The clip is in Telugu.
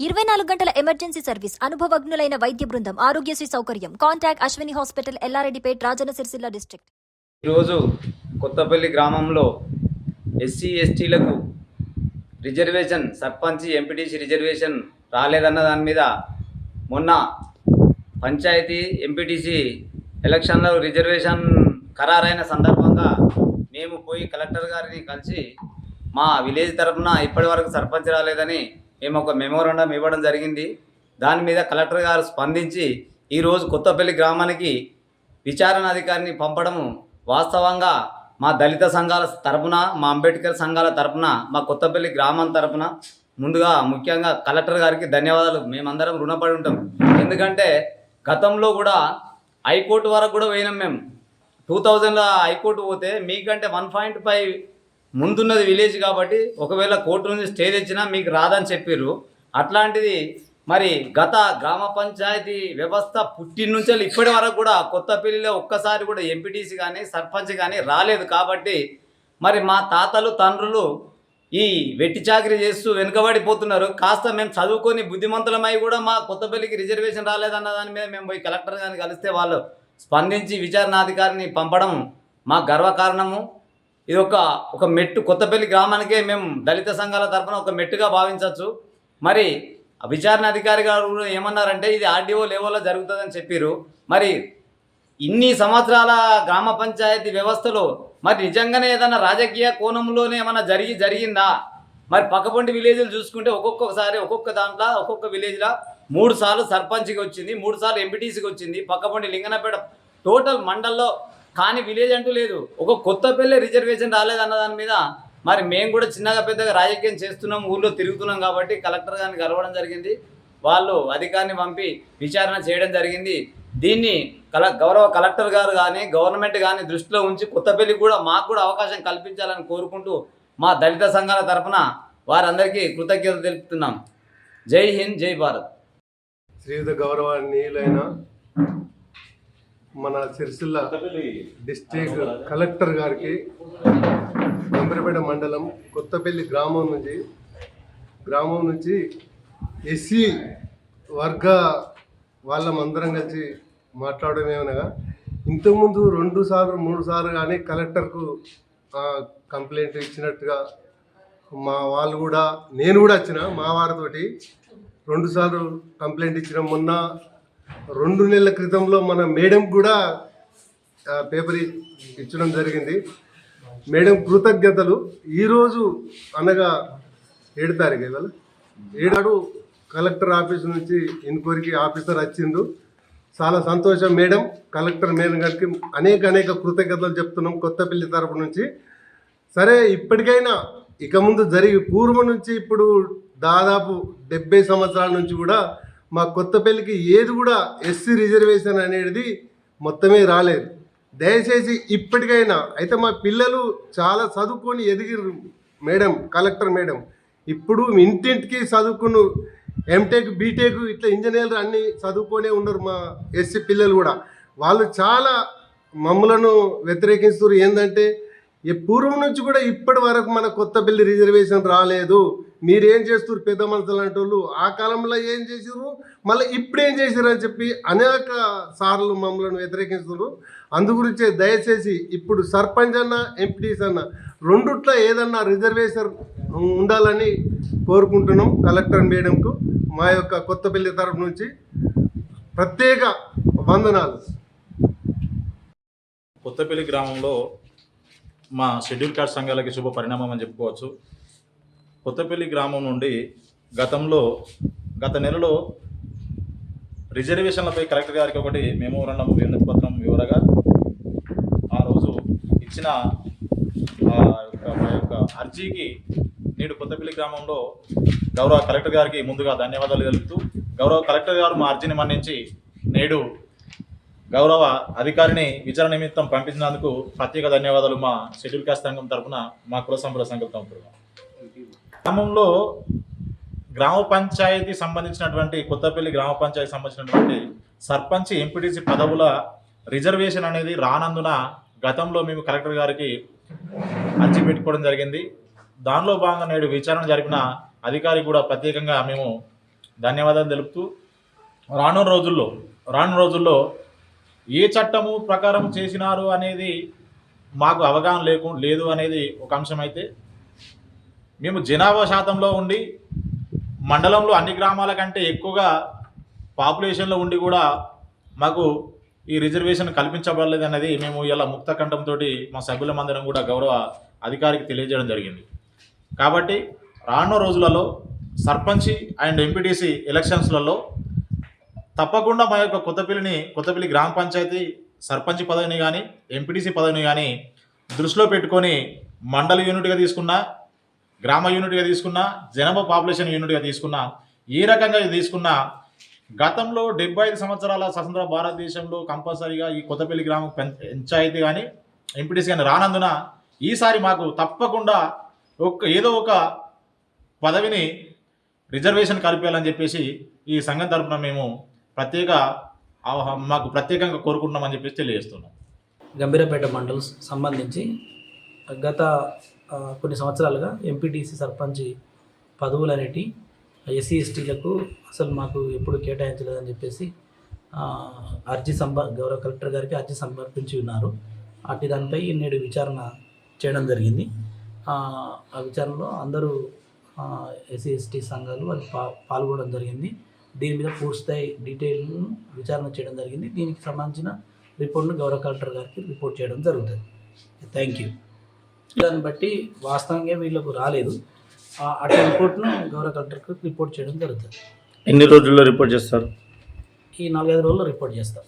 ఇరవై నాలుగు గంటల ఎమర్జెన్సీ సర్వీస్ అనుభవజ్ఞులైన వైద్య బృందం ఆరోగ్యశ్రీ సౌకర్యం contact Ashwini hospital Yellareddypet Rajanna Sircilla district. ఈరోజు కొత్తపల్లి గ్రామంలో ఎస్సీ ఎస్టీలకు రిజర్వేషన్ సర్పంచ్ ఎంపీటీసీ రిజర్వేషన్ రాలేదన్న దాని మీద మొన్న పంచాయతీ ఎంపీటీసీ ఎలక్షన్లో రిజర్వేషన్ ఖరారైన సందర్భంగా మేము పోయి కలెక్టర్ గారిని కలిసి మా విలేజ్ తరఫున ఇప్పటివరకు సర్పంచ్ రాలేదని మేము ఒక మెమోరాండం ఇవ్వడం జరిగింది. దాని మీద కలెక్టర్ గారు స్పందించి ఈరోజు కొత్తపల్లి గ్రామానికి విచారణ అధికారిని పంపడము వాస్తవంగా మా దళిత సంఘాల తరపున మా అంబేద్కర్ సంఘాల తరపున మా కొత్తపల్లి గ్రామం తరపున ముందుగా ముఖ్యంగా కలెక్టర్ గారికి ధన్యవాదాలు. మేమందరం రుణపడి ఉంటాం. ఎందుకంటే గతంలో కూడా హైకోర్టు వరకు కూడా పోయినాం మేము. టూ థౌజండ్లో హైకోర్టు పోతే మీకంటే వన్ పాయింట్ ఫైవ్ ముందున్నది విలేజ్ కాబట్టి ఒకవేళ కోర్టు నుంచి స్టే తెచ్చినా మీకు రాదని చెప్పారు అట్లాంటిది మరి గత గ్రామ పంచాయతీ వ్యవస్థ పుట్టిన నుంచి ఇప్పటి వరకు కూడా కొత్తపల్లిలో ఒక్కసారి కూడా ఎంపీటీసీ కానీ సర్పంచ్ కానీ రాలేదు కాబట్టి మరి మా తాతలు తండ్రులు ఈ వెట్టి చాకరీ చేస్తూ వెనుకబడిపోతున్నారు. కాస్త మేము చదువుకొని బుద్ధిమంతులమై కూడా మా కొత్తపల్లికి రిజర్వేషన్ రాలేదన్న దాని మీద మేము పోయి కలెక్టర్ గారిని కలిస్తే వాళ్ళు స్పందించి విచారణాధికారిని పంపడం మా గర్వకారణము. ఇది ఒక ఒక మెట్టు కొత్తపల్లి గ్రామానికే మేము దళిత సంఘాల తరఫున ఒక మెట్టుగా భావించవచ్చు. మరి విచారణ అధికారి గారు కూడా ఏమన్నారంటే ఇది ఆర్డీఓ లెవెల్లో జరుగుతుందని చెప్పారు మరి ఇన్ని సంవత్సరాల గ్రామ పంచాయతీ వ్యవస్థలో మరి నిజంగానే ఏదైనా రాజకీయ కోణంలోనే ఏమైనా జరిగి జరిగిందా? మరి పక్కపొంటి విలేజ్లు చూసుకుంటే ఒక్కొక్కసారి ఒక్కొక్క దాంట్లో ఒక్కొక్క విలేజ్లో మూడు సార్లు సర్పంచ్కి వచ్చింది మూడు సార్లు ఎంపీటీసీకి వచ్చింది పక్కపొంటి లింగనపేట టోటల్ మండల్లో కానీ విలేజ్ అంటూ లేదు. ఒక కొత్తపల్లి రిజర్వేషన్ రాలేదన్న దాని మీద మరి మేము కూడా చిన్నగా పెద్దగా రాజకీయం చేస్తున్నాం ఊళ్ళో తిరుగుతున్నాం కాబట్టి కలెక్టర్ గారిని కలవడం జరిగింది. వాళ్ళు అధికారిని పంపి విచారణ చేయడం జరిగింది. దీన్ని కల గౌరవ కలెక్టర్ గారు కానీ గవర్నమెంట్ కానీ దృష్టిలో ఉంచి కొత్తపల్లి కూడా మాకు కూడా అవకాశం కల్పించాలని కోరుకుంటూ మా దళిత సంఘాల తరఫున వారందరికీ కృతజ్ఞత తెలుపుతున్నాం. జై హింద్ జై భారత్. శ్రీయుత గౌరవనీయులైన మన సిరిసిల్ల డిస్ట్రిక్ట్ కలెక్టర్ గారికి గంభీరపేట మండలం కొత్తపల్లి గ్రామం నుంచి గ్రామం నుంచి ఎస్సీ వర్గ వాళ్ళమందరం కలిసి మాట్లాడడం ఏమనగా ఇంతకుముందు రెండు సార్లు మూడు సార్లు కానీ కలెక్టర్కు కంప్లైంట్ ఇచ్చినట్టుగా మా వాళ్ళు కూడా నేను కూడా వచ్చిన మా వారితోటి రెండు సార్లు కంప్లైంట్ ఇచ్చిన మొన్న రెండు నెలల క్రితంలో మన మేడం కూడా పేపర్ ఇచ్చడం జరిగింది. మేడం కృతజ్ఞతలు. ఈరోజు అనగా ఏడు తారీఖు ఇవాళ ఏడాడు కలెక్టర్ ఆఫీస్ నుంచి ఇన్క్వైరీకి ఆఫీసర్ వచ్చిండు. చాలా సంతోషం మేడం. కలెక్టర్ మేడం గారికి అనేక అనేక కృతజ్ఞతలు చెప్తున్నాం కొత్తపల్లి తరపు నుంచి. సరే ఇప్పటికైనా ఇక ముందు జరిగి పూర్వం నుంచి ఇప్పుడు దాదాపు డెబ్బై సంవత్సరాల నుంచి కూడా మా కొత్తపల్లికి ఏది కూడా ఎస్సీ రిజర్వేషన్ అనేది మొత్తమే రాలేదు. దయచేసి ఇప్పటికైనా అయితే మా పిల్లలు చాలా చదువుకొని ఎదిగిర్రు మేడం కలెక్టర్ మేడం. ఇప్పుడు ఇంటింటికి చదువుకును ఎంటెక్ బీటెక్ ఇట్లా ఇంజనీర్లు అన్నీ చదువుకొనే ఉన్నారు మా ఎస్సీ పిల్లలు కూడా. వాళ్ళు చాలా మమ్మలను వ్యతిరేకిస్తున్నారు ఏంటంటే పూర్వం నుంచి కూడా ఇప్పటి వరకు మన కొత్త బిల్లు రిజర్వేషన్ రాలేదు. మీరేం చేస్తారు పెద్ద మనుషులు అంటోళ్ళు ఆ కాలంలో ఏం చేసారు మళ్ళీ ఇప్పుడు ఏం చేసారు అని చెప్పి అనేక సార్లు మమ్మల్ని వ్యతిరేకిస్తున్నారు అందుగురించే దయచేసి ఇప్పుడు సర్పంచ్ అన్న ఎంపీటీస్ అన్న రెండుట్లో ఏదన్నా రిజర్వేషన్ ఉండాలని కోరుకుంటున్నాం కలెక్టర్ మేడంకు మా యొక్క కొత్తపల్లి తరఫు నుంచి. ప్రత్యేక వందనాలు. కొత్తపల్లి గ్రామంలో మా షెడ్యూల్ కార్డ్ సంఘాలకి శుభ పరిణామం అని చెప్పుకోవచ్చు. కొత్తపల్లి గ్రామం నుండి గతంలో గత నెలలో రిజర్వేషన్లపై కలెక్టర్ గారికి ఒకటి మెమోరాండం వినతి పత్రం వివరగా ఆ రోజు ఇచ్చిన ఆ యొక్క మా యొక్క అర్జీకి నేడు కొత్తపల్లి గ్రామంలో గౌరవ కలెక్టర్ గారికి ముందుగా ధన్యవాదాలు తెలుపుతూ గౌరవ కలెక్టర్ గారు మా అర్జీని మన్నించి నేడు గౌరవ అధికారిని విచారణ నిమిత్తం పంపించినందుకు ప్రత్యేక ధన్యవాదాలు మా షెడ్యూల్ కాస్ట్ సంఘం తరఫున మా కుల సంపద సంఘం తరఫున గ్రామంలో గ్రామ పంచాయతీ సంబంధించినటువంటి కొత్తపల్లి గ్రామ పంచాయతీ సంబంధించినటువంటి సర్పంచ్ ఎంపీటీసీ పదవుల రిజర్వేషన్ అనేది రానందున గతంలో మేము కలెక్టర్ గారికి అర్జీ పెట్టుకోవడం జరిగింది. దానిలో భాగంగా నేడు విచారణ జరిపిన అధికారి కూడా ప్రత్యేకంగా మేము ధన్యవాదాలు తెలుపుతూ రాను రోజుల్లో రాను రోజుల్లో ఏ చట్టము ప్రకారం చేసినారు అనేది మాకు అవగాహన లేకు లేదు అనేది ఒక అంశం అయితే మేము జనాభా శాతంలో ఉండి మండలంలో అన్ని గ్రామాల కంటే ఎక్కువగా పాపులేషన్లో ఉండి కూడా మాకు ఈ రిజర్వేషన్ కల్పించబడలేదు అనేది మేము ఇలా ముక్త కంఠంతో మా సభ్యులమందరం కూడా గౌరవ అధికారికి తెలియజేయడం జరిగింది. కాబట్టి రానున్న రోజులలో సర్పంచి అండ్ ఎంపీటీసీ ఎలక్షన్స్లలో తప్పకుండా మా యొక్క కొత్తపల్లిని కొత్తపల్లి గ్రామ పంచాయతీ సర్పంచ్ పదవిని కానీ ఎంపీటీసీ పదవిని కానీ దృష్టిలో పెట్టుకొని మండల యూనిట్గా తీసుకున్నా గ్రామ యూనిట్గా తీసుకున్నా జనాభా పాపులేషన్ యూనిట్గా తీసుకున్నా ఏ రకంగా ఇది తీసుకున్నా గతంలో డెబ్బై ఐదు సంవత్సరాల స్వతంత్ర భారతదేశంలో కంపల్సరీగా ఈ కొత్తపల్లి గ్రామ పంచాయతీ కానీ ఎంపీటీసీ కానీ రానందున ఈసారి మాకు తప్పకుండా ఒక ఏదో ఒక పదవిని రిజర్వేషన్ కల్పించాలని చెప్పేసి ఈ సంఘం తరఫున మేము ప్రత్యేక మాకు ప్రత్యేకంగా కోరుకుంటున్నామని చెప్పేసి తెలియజేస్తున్నాం. గంభీరపేట మండల్ సంబంధించి గత కొన్ని సంవత్సరాలుగా ఎంపీటీసీ సర్పంచ్ పదవులు అనేటి ఎస్సీ ఎస్టీలకు అసలు మాకు ఎప్పుడు కేటాయించలేదని చెప్పేసి అర్జీ సంప గౌరవ కలెక్టర్ గారికి అర్జీ సమర్పించి ఉన్నారు. అట్టి దానిపై నేడు విచారణ చేయడం జరిగింది. ఆ ఆ విచారణలో అందరూ ఎస్సీ ఎస్టీ సంఘాలు వాళ్ళు పా పాల్గొనడం జరిగింది. దీని మీద పూర్తిస్థాయి డీటెయిల్ను విచారణ చేయడం జరిగింది. దీనికి సంబంధించిన రిపోర్ట్ను గౌరవ కలెక్టర్ గారికి రిపోర్ట్ చేయడం జరుగుతుంది. Thank you. దాన్ని బట్టి వాస్తవంగా వీళ్ళకు రాలేదు. ఆ అటు రిపోర్ట్ను గౌరవ కలెక్టర్కి రిపోర్ట్ చేయడం జరుగుతుంది. ఎన్ని రోజుల్లో రిపోర్ట్ చేస్తారు? ఈ నాలుగైదు రోజుల్లో రిపోర్ట్ చేస్తాం.